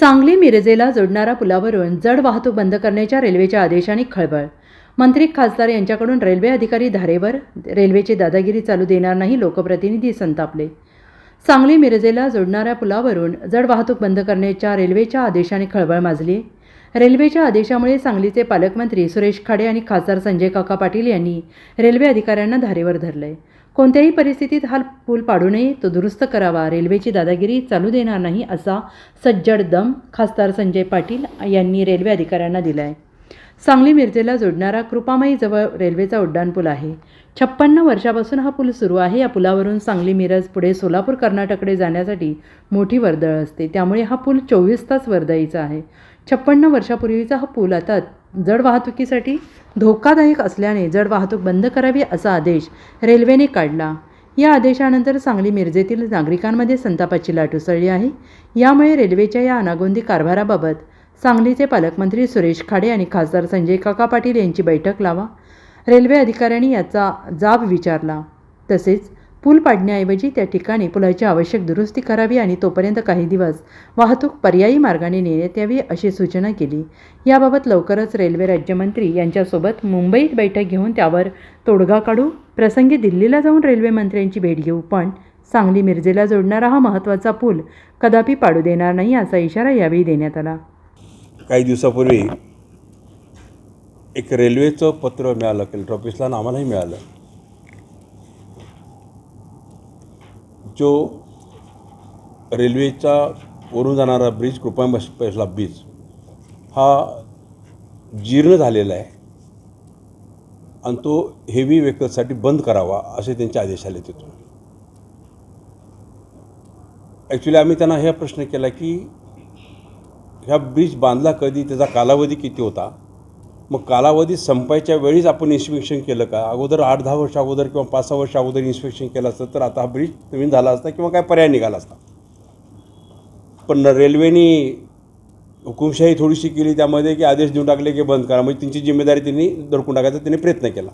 सांगली मिरजेला जोडणारा पुलावरून जड वाहतूक बंद करण्याच्या रेल्वेच्या आदेशाने खळबळ. मंत्री खासदार यांच्याकडून रेल्वे अधिकारी धारेवर रेल्वेची दादागिरी चालू देणार नाही लोकप्रतिनिधी संतापले. सांगली मिरजेला जोडणाऱ्या पुलावरून जड वाहतूक बंद करण्याच्या रेल्वेच्या आदेशाने खळबळ माजली. रेल्वेच्या आदेशामुळे सांगलीचे पालकमंत्री सुरेश खाडे आणि खासदार संजय काका पाटील यांनी रेल्वे अधिकाऱ्यांना धारेवर धरलंय कोणत्याही परिस्थितीत हा पूल पाडू नये तो दुरुस्त करावा. रेल्वेची दादागिरी चालू देणार नाही असा सज्जड दम खासदार संजय पाटील यांनी रेल्वे अधिकाऱ्यांना दिला आहे सांगली मिरजेला जोडणारा कृपामाई जवळ रेल्वेचा उड्डाणपूल आहे. छप्पन्न वर्षापासून हा पूल सुरू आहे. या पुलावरून सांगली मिरज पुढे सोलापूर कर्नाटकडे जाण्यासाठी मोठी वर्दळ असते. त्यामुळे हा पूल चोवीस तास वर्दळीचा आहे. छप्पन्न वर्षापूर्वीचा हा पूल आता जड वाहतुकीसाठी धोकादायक असल्याने जड वाहतूक बंद करावी असा आदेश रेल्वेने काढला. या आदेशानंतर सांगली मिरजेतील नागरिकांमध्ये संतापाची लाट उसळली आहे. यामुळे रेल्वेच्या या अनागोंदी कारभाराबाबत सांगलीचे पालकमंत्री सुरेश खाडे आणि खासदार संजय काका पाटील यांची बैठक लावा. रेल्वे अधिकाऱ्यांनी याचा जाब विचारला. तसेच पूल पाडण्याऐवजी त्या ठिकाणी पुलाची आवश्यक दुरुस्ती करावी आणि तोपर्यंत काही दिवस वाहतूक पर्यायी मार्गाने नेण्यात यावी अशी सूचना केली. याबाबत लवकरच रेल्वे राज्यमंत्री यांच्यासोबत मुंबईत बैठक घेऊन त्यावर तोडगा काढू प्रसंगी दिल्लीला जाऊन रेल्वे मंत्र्यांची भेट घेऊ पण सांगली मिरजेला जोडणारा हा महत्त्वाचा पूल कदापि पाडू देणार नाही असा इशारा यावेळी देण्यात आला. काही दिवसापूर्वी एक रेल्वेचं पत्र मिळालं कलेक्टर ऑफिसला आणि आम्हालाही मिळालं. जो रेल्वेचा वरून जाणारा ब्रिज कृपा पैसला ब्रिज हा जीर्ण झालेला आहे. आणि तो हेवी व्हेकल्ससाठी बंद करावा असे त्यांचे आदेश आले तिथून ॲक्च्युली आम्ही त्यांना हा प्रश्न केला की ह्या ब्रिज बांधला कधी? त्याचा कालावधी किती होता? मग कालावधी संपायच्या वेळीच आपण इन्स्पेक्शन केलं का? अगोदर आठ दहा वर्ष अगोदर किंवा पाच सहा वर्ष अगोदर इन्स्पेक्शन केलं असतं तर आता हा ब्रिज नवीन झाला असता किंवा काय पर्याय निघाला असता. पण रेल्वेने हुकुमशाही थोडीशी केली त्यामध्ये की आदेश देऊन टाकले की बंद करा. म्हणजे त्यांची जिम्मेदारी त्यांनी दडकून टाकायचा त्यांनी प्रयत्न केला.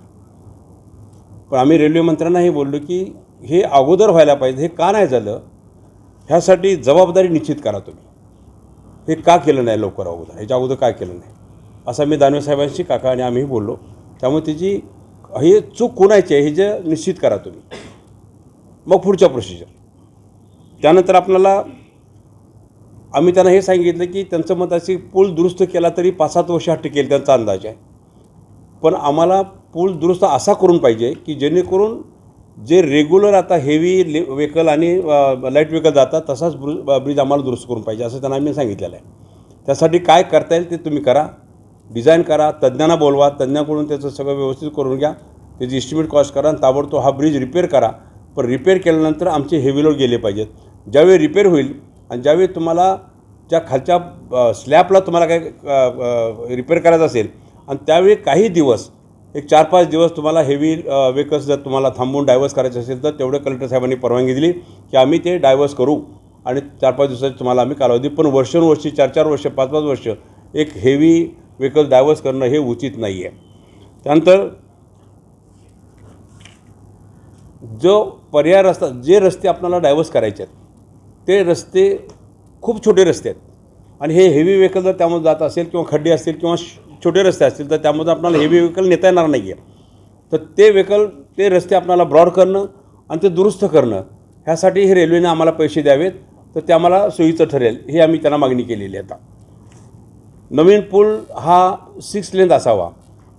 पण आम्ही रेल्वे मंत्र्यांनाही बोललो की हे अगोदर व्हायला पाहिजे. हे का नाही झालं? ह्यासाठी जबाबदारी निश्चित करा तुम्ही. हे का केलं नाही लवकर अगोदर? ह्याच्या अगोदर काय केलं नाही? असा मी दानवे साहेबांशी काका आणि आम्ही बोललो. त्यामुळे त्याची हे चूक कोणाची आहे हे जे निश्चित करा तुम्ही. मग पुढच्या प्रोसिजर त्यानंतर आपल्याला आम्ही त्यांना हे सांगितलं की त्यांचं मत असे पूल दुरुस्त केला तरी पाच सात वर्ष टिकेल त्यांचा अंदाज आहे. पण आम्हाला पूल दुरुस्त असा करून पाहिजे की जेणेकरून जे रेग्युलर आता हेवी ले व्हेकल आणि लाइट व्हेकल जातात तसाच ब्रिज आम्हाला दुरुस्त करून पाहिजे असं त्यांना आम्ही सांगितलेलं आहे. त्यासाठी काय करता येईल ते तुम्ही करा. डिझाईन करा तज्ज्ञांना बोलवा तज्ज्ञाकडून त्याचं सगळं व्यवस्थित करून घ्या त्याची इस्टिमेट कॉस्ट करा आणि ताबडतोब हा ब्रिज रिपेअर करा. पण रिपेअर केल्यानंतर आमचे हेवी लोड गेले पाहिजेत. ज्यावेळी रिपेअर होईल आणि ज्यावेळी तुम्हाला ज्या खालच्या स्लॅबला तुम्हाला काय रिपेअर करायचं असेल आणि त्यावेळी काही दिवस एक चार पाच दिवस तुम्हाला हेवी व्हेकल्स जर तुम्हाला थांबून डायव्हर्स करायचे असेल तर तेवढं कलेक्टर साहेबांनी परवानगी दिली की आम्ही ते डायव्हर्स करू. आणि चार पाच दिवसाची तुम्हाला आम्ही कालावधी पण वर्षानुवर्षी चार चार वर्ष पाच पाच वर्ष एक हेवी व्हेकल डायव्हर्स करणं हे उचित नाही आहे त्यानंतर जो पर्याय रस्ता जे रस्ते आपल्याला डायव्हर्स करायचे आहेत ते रस्ते खूप छोटे रस्ते आहेत. आणि हे हेवी व्हेकल जर त्यामध्ये जात असेल किंवा खड्डे असतील किंवा छोटे रस्ते असतील तर त्यामध्ये आपल्याला हेवी व्हेकल नेता येणार नाही आहे तर ते व्हेकल ते रस्ते आपल्याला ब्रॉड करणं आणि ते दुरुस्त करणं ह्यासाठी हे रेल्वेने आम्हाला पैसे द्यावेत तर ते आम्हाला सोयीचं ठरेल हे आम्ही त्यांना मागणी केलेली आहे आता. नवीन पूल हा सिक्स लेंथ असावा.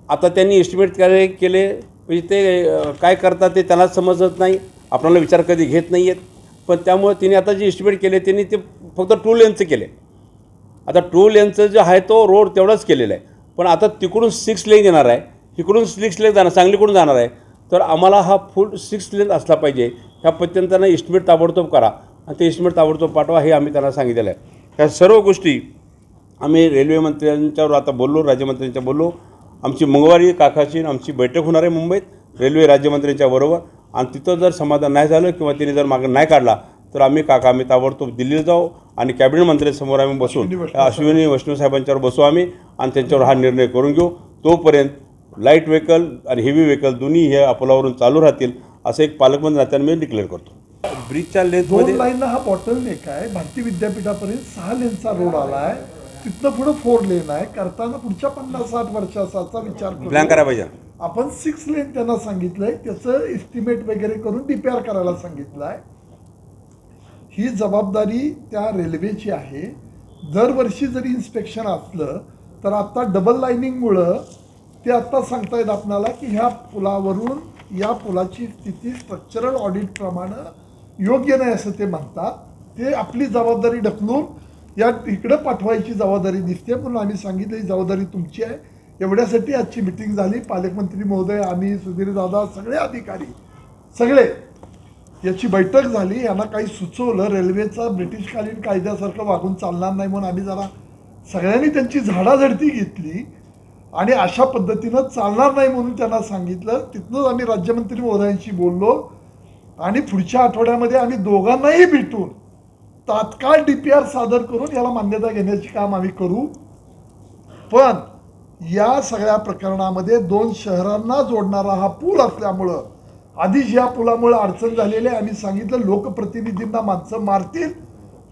आता त्यांनी एस्टिमेट केले केले म्हणजे ते काय करतात ते त्यांना समजत नाही. आपल्याला विचार कधी घेत नाही आहेत पण त्यामुळे तिने आता जे एस्टिमेट केले त्यांनी ते फक्त टू लेनचं केले. आता टू लेनचं जे आहे तो रोड तेवढाच केलेला आहे. पण आता तिकडून सिक्स लेन येणार आहे. इकडून सिक्स लेन जाणार सांगलीकडून जाणार आहे. तर आम्हाला हा फुल सिक्स लेन असला पाहिजे. ह्या पद्धतीनं त्यांना ताबडतोब करा. आणि ते इस्टिमेट ताबडतोब पाठवा हे आम्ही त्यांना सांगितलेलं आहे. ह्या सर्व गोष्टी आम्ही रेल्वे मंत्र्यांच्यावर आता बोललो राज्यमंत्र्यांच्या बोललो. आमची मंगळवारी काकाची आमची बैठक होणार आहे मुंबईत रेल्वे राज्यमंत्र्यांच्या बरोबर. आणि तिथं जर समाधान नाही झालं किंवा तिने जर मागं नाही काढला तर आम्ही काका आम्ही ताबडतोब दिल्लीला जाऊ आणि कॅबिनेट मंत्र्यांसमोर आम्ही बसून अश्विनी वैष्णव साहेबांच्यावर बसू आम्ही आणि त्यांच्यावर हा निर्णय करून घेऊ. तोपर्यंत लाइट व्हेकल आणि हेवी व्हेकल दोन्ही हे अपोलावरून चालू राहतील असं एक पालकमंत्री नात्याने मी डिक्लेअर करतो. ब्रिजच्या दोन लेन्थमध्ये लाईन हा बॉटल नेक आहे. भारती विद्यापीठापर्यंत सहा लेनचा रोड आला आहे तिथनं पुढे फोर लेन आहे. करताना पुढच्या पन्नास साठ वर्षाचा विचार प्लॅन करू. करायला पाहिजे आपण सिक्स लेन त्यांना सांगितलंय. त्याचं एस्टिमेट वगैरे करून डीपीआर करायला सांगितलं आहे ही जबाबदारी त्या रेल्वेची आहे. दरवर्षी जरी इन्स्पेक्शन असलं तर आता डबल लाईनिंगमुळं ते आता सांगतायत आपणाला की ह्या पुलावरून या पुलाची स्थिती स्ट्रक्चरल ऑडिटप्रमाणे योग्य नाही असं ते म्हणतात. ते आपली जबाबदारी ढकलून या इकडं पाठवायची जबाबदारी दिसते म्हणून आम्ही सांगितलं ही जबाबदारी तुमची आहे. एवढ्यासाठी आजची मिटिंग झाली. पालकमंत्री महोदय आम्ही सुधीर दादा सगळे अधिकारी सगळे याची बैठक झाली. यांना काही सुचवलं रेल्वेचा ब्रिटिशकालीन कायद्यासारखं वागून चालणार नाही म्हणून आम्ही जरा सगळ्यांनी त्यांची झाडाझडती घेतली आणि अशा पद्धतीनं चालणार नाही म्हणून त्यांना सांगितलं. तिथनंच आम्ही राज्यमंत्री महोदयांशी बोललो आणि पुढच्या आठवड्यामध्ये आम्ही दोघांनाही भेटून तात्काळ डी पी आर सादर करून याला मान्यता घेण्याचे काम आम्ही करू. पण या सगळ्या प्रकरणामध्ये दोन शहरांना जोडणारा हा पूल असल्यामुळं आधीच या पुलामुळे अडचण झालेली आहे आम्ही सांगितलं लोकप्रतिनिधींना माणसं मारतील.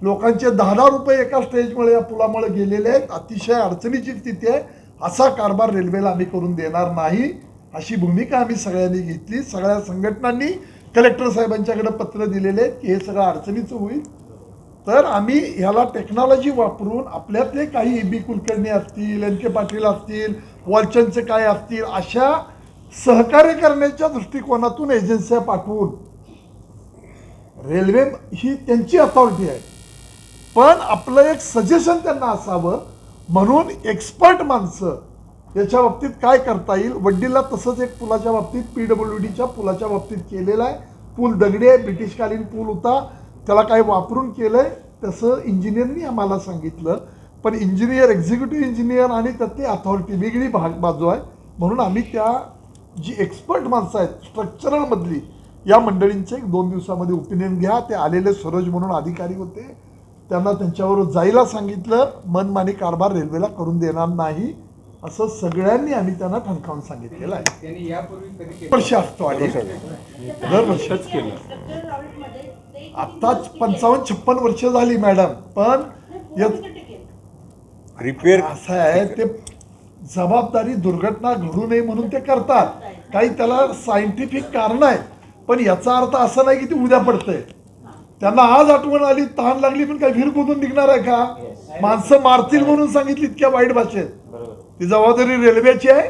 लोकांचे दहा दहा रुपये एका स्टेजमुळे या पुलामुळे गेलेले आहेत. अतिशय अडचणीची स्थिती आहे. असा कारभार रेल्वेला आम्ही करून देणार नाही. अशी भूमिका आम्ही सगळ्यांनी घेतली. सगळ्या संघटनांनी कलेक्टर साहेबांच्याकडे पत्र दिलेले आहेत की हे सगळं अडचणीचं होईल. तर आम्ही ह्याला टेक्नॉलॉजी वापरून आपल्यातले काही बी कुलकर्णी असतील एन के पाटील असतील वॉलचंदचे काय असतील अशा सहकार्य करण्याच्या दृष्टिकोनातून एजन्स्या पाठवून रेल्वे ही त्यांची अथॉरिटी आहे. पण आपलं एक सजेशन त्यांना असावं म्हणून एक्सपर्ट माणसं याच्या बाबतीत काय करता येईल? वड्डीला तसंच एक पुलाच्या बाबतीत पी डब्ल्यू डीच्या पुलाच्या बाबतीत केलेलं आहे. पूल दगडी आहे ब्रिटिशकालीन पूल होता. त्याला काय वापरून केलं आहे तसं इंजिनियरनी आम्हाला सांगितलं. पण इंजिनियर एक्झिक्युटिव्ह इंजिनियर आणि त्यातली अथॉरिटी वेगळी भाग बाजू आहे. म्हणून आम्ही त्या जी एक्सपर्ट माणसं आहेत स्ट्रक्चरलमधली या मंडळींचे एक दोन दिवसामध्ये ओपिनियन घ्या. ते आलेले सरोज म्हणून अधिकारी होते. त्यांना त्यांच्यावर जायला सांगितलं. मनमानी कारभार रेल्वेला करून देणार नाही. असं सगळ्यांनी आम्ही त्यांना ठणकावून सांगितलेलं आहे. त्यांनी यापूर्वी कधी केलं? वर्ष असतो आणि दरवर्षीच केलं. आत्ताच पंचावन्न छप्पन वर्ष झाली मॅडम. पण रिपेअर असं आहे ते जबाबदारी दुर्घटना घडू नये म्हणून ते करतात. काही त्याला सायंटिफिक कारण आहे. पण याचा अर्थ असा नाही की ते उद्या पडतंय त्यांना आज आठवण आली तहान लागली पण काय विहीर खोदून निघणार आहे का? माणसं मारतील म्हणून सांगितली इतक्या वाईट भाषेत. ती जबाबदारी रेल्वेची आहे.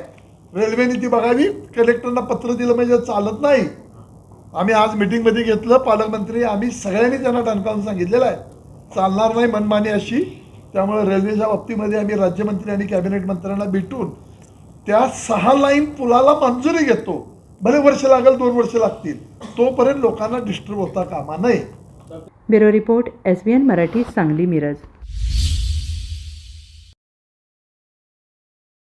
रेल्वेने ती बघावी. कलेक्टरना पत्र दिलं म्हणजे चालत नाही. आम्ही आज मीटिंगमध्ये घेतलं. पालकमंत्री आम्ही सगळ्यांनी त्यांना टणकावून सांगितलेलं आहे. चालणार नाही मनमानी अशी. त्यामुळे रेल्वेच्या बाबतीमध्ये आम्ही राज्यमंत्री आणि कॅबिनेट मंत्र्यांना भेटून त्या सहा लाईन पुलाला मंजुरी घेतो. भले वर्ष लागेल दोन वर्ष लागतील. तोपर्यंत लोकांना डिस्टर्ब होता कामा नये. Bureau report S B N Marathi Sangli Miraj.